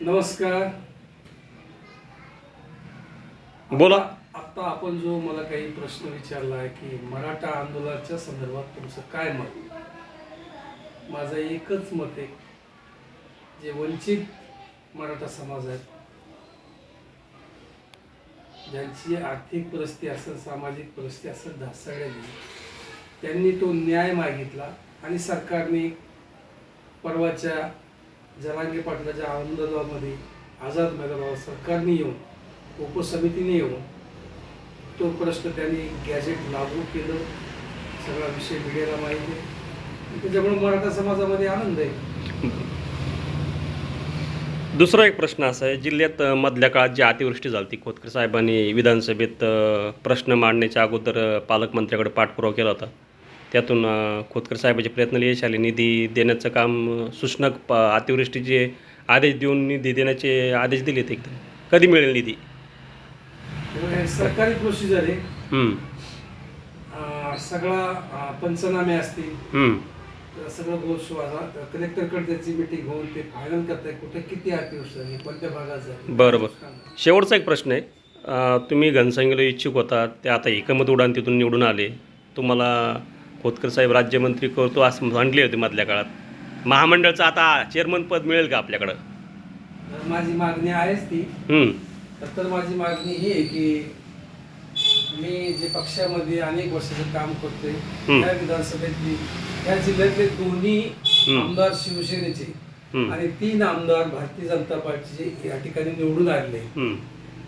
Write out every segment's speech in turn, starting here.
नमस्कार बोला. आता- आपण जो मला काही प्रश्न विचारला आहे की मराठा आंदोलनाच्या संदर्भात तुमचं काय मत माझं एकच मत आहे जे वंचित मराठा समाज आहेत ज्यांची आर्थिक परिस्थिती असेल सामाजिक परिस्थिती असेल ढासळलेली त्यांनी तो न्याय मागितला आणि सरकारने परवाच्या जलांगे पाटलाच्या आंदोलनामध्ये आझाद मैदानावर सरकारने येऊन उपसमितीने येऊन तो प्रश्न त्यांनी गॅजेट लागू केलं. सगळा विषय मीडियाला माहिती आहे. त्याच्यामुळे मराठा समाजामध्ये आनंद आहे. दुसरा एक प्रश्न असा आहे जिल्ह्यात मधल्या काळात जी अतिवृष्टी झाली ती खोतकर साहेबांनी विधानसभेत प्रश्न मांडण्याच्या अगोदर पालकमंत्र्याकडे पाठपुरावा केला होता. त्यातून खोतकर साहेबाचे प्रयत्न यश आले. निधी देण्याचं काम सूचना प अतिवृष्टीचे आदेश देऊन निधी देण्याचे आदेश दिलेत एकदम. कधी मिळेल निधी? सरकारी प्रोसिजर आहे सगळा पंचनामे असतील. सगळं गोष्ट कलेक्टरकडे त्याची मिटिंग होऊन ते फायनल करताय. कुठे किती अतिवृष्टी झाली? कोणत्या भागात झाली? बरं बरं शेवटचा एक प्रश्न आहे. तुम्ही घनसंख्येला इच्छुक होता. ते आता एकमत उडान तिथून निवडून आले. तुम्हाला खोतकर साहेब राज्यमंत्री करतो असं म्हटले होते मधल्या काळात. महामंडळाचं आता चेअरमन पद मिळेल का आपल्याकडं? माझी मागणी आहेच ती. तर माझी मागणी ही आहे की मी जे पक्षामध्ये अनेक वर्षाचं काम करतोय. त्या विधानसभेतली या जिल्ह्यातले दोन्ही. आमदार शिवसेनेचे आणि तीन आमदार भारतीय जनता पार्टीचे या ठिकाणी निवडून हम्म,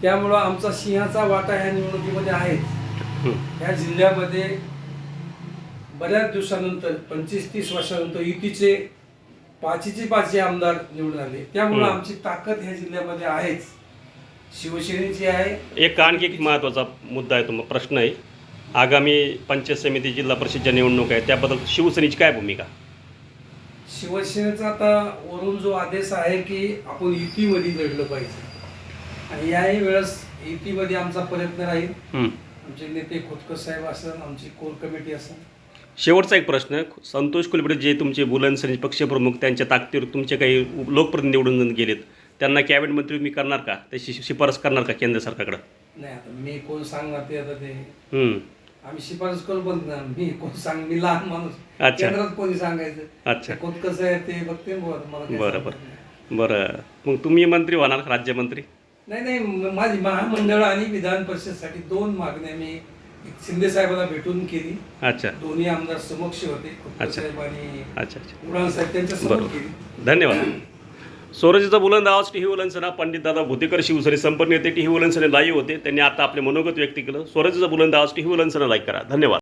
त्यामुळं आमचा सिंहाचा वाटा ह्या निवडणुकीमध्ये आहेच. हम्म. ह्या जिल्ह्यामध्ये बऱ्याच दिवसानंतर पंचवीस तीस वर्षानंतर युतीचे पाचीचे पाचशे आमदार निवडून आले. त्यामुळं. आमची ताकद ह्या जिल्ह्यामध्ये आहेच. शिवसेनेची आहे एक आणखी एक महत्त्वाचा मुद्दा आहे तुम्हाला प्रश्न आहे. आगामी पंचायत समिती जिल्हा परिषदच्या निवडणूक आहे त्याबद्दल शिवसेनेची काय भूमिका? शिवसेनेचा आता वरून जो आदेश आहे की आपण युतीमध्ये लढलं पाहिजे. आणि याही वेळेस युतीमध्ये आमचा प्रयत्न राहील. आमचे नेते खोतकर साहेब असेल आमची कोर कमिटी असेल शेवटचा एक प्रश्न. संतोष कुलबडे जे तुमचे बुलनसरी पक्षप्रमुख त्यांच्या ताकदीवर तुमचे काही लोकप्रतिनिधी निवडून गेलेत. त्यांना कॅबिनेट मंत्री तुम्ही करणार का? त्याची शि- शिफारस करणार का केंद्र सरकारकडं? नाही आता मी कोण सांगणार ते आता ते. हम्म. आम्ही शिफारस करू पण ना मी कोण सांग मी लहान माणूस. अच्छा. केंद्रात कोणी सांगायचं? अच्छा. कोण कसं आहे ते बघते ना बुवा, मला काय बरं सांगता बरं. येत बरं. मग तुम्ही मंत्री होणार का राज्यमंत्री? नाही नाही म- माझी महामंडळ आणि विधान परिषदसाठी दोन मागण्या मी शिंदे साहेबांना भेटून केली. अच्छा. दोन्ही आमदार समक्ष होते अच्छा. अच्छा उडान साहेब त्यांच्या बरोबर. धन्यवाद. स्वराज्याचा बुलंद आवाज टी व्ही वलनसना पंडित दादा भुतेकर शिवसेने संपर्क नेते. टी व्ही वलनसने लाईव्ह होते. त्यांनी आता आपले मनोगत व्यक्त केलं. स्वराज्याचा बुलंद आवाज टी व्ही वलनसना लाईक करा. धन्यवाद.